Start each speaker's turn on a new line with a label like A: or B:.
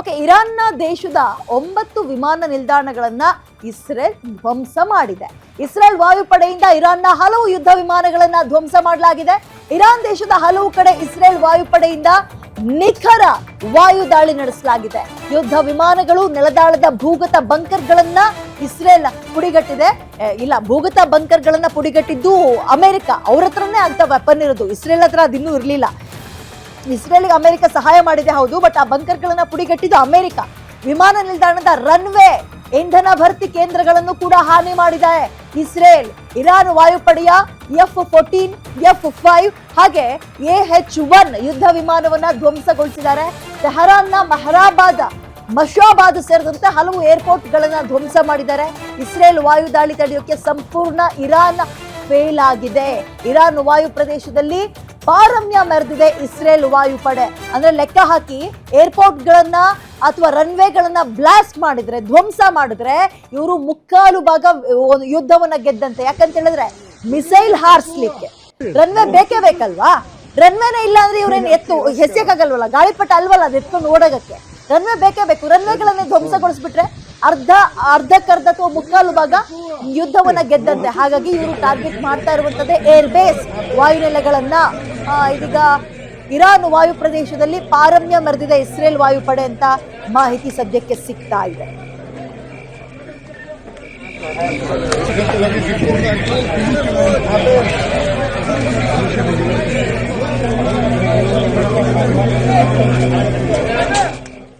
A: Okay, ಇರಾನ್ನ ದೇಶದ ಒಂಬತ್ತು ವಿಮಾನ ನಿಲ್ದಾಣಗಳನ್ನ ಇಸ್ರೇಲ್ ಧ್ವಂಸ ಮಾಡಿದೆ. ಇಸ್ರೇಲ್ ವಾಯುಪಡೆಯಿಂದ ಇರಾನ್ನ ಹಲವು ಯುದ್ಧ ವಿಮಾನಗಳನ್ನ ಧ್ವಂಸ ಮಾಡಲಾಗಿದೆ. ಇರಾನ್ ದೇಶದ ಹಲವು ಕಡೆ ಇಸ್ರೇಲ್ ವಾಯುಪಡೆಯಿಂದ ನಿಖರ ವಾಯು ದಾಳಿ ನಡೆಸಲಾಗಿದೆ. ಯುದ್ಧ ವಿಮಾನಗಳು ನೆಲದಾಳದ ಭೂಗತ ಬಂಕರ್ಗಳನ್ನ ಇಸ್ರೇಲ್ ಪುಡಿಗಟ್ಟಿದೆ ಇಲ್ಲ, ಭೂಗತ ಬಂಕರ್ಗಳನ್ನ ಪುಡಿಗಟ್ಟಿದ್ದು ಅಮೆರಿಕ. ಅವ್ರ ಹತ್ರನೇ ಅಂತ ವೆಪನ್ ಇರೋದು. ಇಸ್ರೇಲ್ ಹತ್ರ ಅದಿನ್ನೂ ಇರಲಿಲ್ಲ. ಇಸ್ರೇಲ್ಗೆ ಅಮೆರಿಕ ಸಹಾಯ ಮಾಡಿದೆ ಹೌದು ಬಟ್ ಆ ಬಂಕರ್ಗಳನ್ನ ಪುಡಿಗಟ್ಟಿದ್ದು ಅಮೆರಿಕ. ವಿಮಾನ ನಿಲ್ದಾಣದ ರನ್ವೇ ಇಂಧನ ಭರ್ತಿ ಕೇಂದ್ರಗಳನ್ನು ಕೂಡ ಹಾನಿ ಮಾಡಿದೆ. ಇಸ್ರೇಲ್, ಇರಾನ್ ವಾಯುಪಡೆಯ ಎಫ್ ಫೋರ್ಟೀನ್ ಎಫ್ ಫೈವ್ ಹಾಗೆ ಎ ಹೆಚ್ ಒನ್ ಯುದ್ಧ ವಿಮಾನವನ್ನ ಧ್ವಂಸಗೊಳಿಸಿದ್ದಾರೆ. ತೆಹರಾನ್ನ ಮಹರಾಬಾದ್, ಮಶಾಬಾದ್ ಸೇರಿದಂತೆ ಹಲವು ಏರ್ಪೋರ್ಟ್ಗಳನ್ನ ಧ್ವಂಸ ಮಾಡಿದ್ದಾರೆ. ಇಸ್ರೇಲ್ ವಾಯು ದಾಳಿ ತಡೆಯೋಕೆ ಸಂಪೂರ್ಣ ಇರಾನ್ ಫೇಲ್ ಆಗಿದೆ. ಇರಾನ್ ವಾಯು ಪ್ರದೇಶದಲ್ಲಿ ಪಾರಮ್ಯ ಮೆರೆದಿದೆ ಇಸ್ರೇಲ್ ವಾಯುಪಡೆ ಅಂದ್ರೆ ಲೆಕ್ಕ ಹಾಕಿ ಏರ್ಪೋರ್ಟ್ ಗಳನ್ನ ಅಥವಾ ರನ್ವೇಗಳನ್ನ ಬ್ಲಾಸ್ಟ್ ಮಾಡಿದ್ರೆ, ಧ್ವಂಸ ಮಾಡಿದ್ರೆ ಇವರು ಮುಕ್ಕಾಲು ಭಾಗ ಯುದ್ಧವನ್ನ ಗೆದ್ದಂತೆ. ಯಾಕಂತ ಹೇಳಿದ್ರೆ ಮಿಸೈಲ್ ಹಾರಿಸ್ಲಿಕ್ಕೆ. ರನ್ವೇ ಬೇಕೇ ಬೇಕಲ್ವಾ? ರನ್ವೇನೇ ಇಲ್ಲ ಅಂದ್ರೆ ಇವ್ರೇನು ಎತ್ತು ಹೆಸಕ್ಕಾಗಲ್ವಲ್ಲ ಗಾಳಿಪಟ ಅಲ್ವಲ್ಲ ಅದು ಎತ್ಕೊಂಡು ಓಡೋಗಕ್ಕೆ? ರನ್ವೇ ಬೇಕೇ ಬೇಕು. ರನ್ವೇಗಳನ್ನ ಧ್ವಂಸಗೊಳಿಸ್ಬಿಟ್ರೆ ಅರ್ಧ, ಅರ್ಧಕ್ಕರ್ಧ ಅಥವಾ ಮುಕ್ಕಾಲು ಭಾಗ ಯುದ್ಧವನ್ನ ಗೆದ್ದಂತೆ. ಹಾಗಾಗಿ ಇವರು ಟಾರ್ಗೆಟ್ ಮಾಡ್ತಾ ಇರುವಂತದ್ದೇ ಏರ್ ಬೇಸ್ ವಾಯುನೆಲೆಗಳನ್ನ ಇದೀಗ ಇರಾನ್ ವಾಯು ಪ್ರದೇಶದಲ್ಲಿ ಪಾರಮ್ಯ ಮೆರೆದಿದೆ ಇಸ್ರೇಲ್ ವಾಯುಪಡೆ ಅಂತ ಮಾಹಿತಿ ಸದ್ಯಕ್ಕೆ ಸಿಗ್ತಾ ಇದೆ.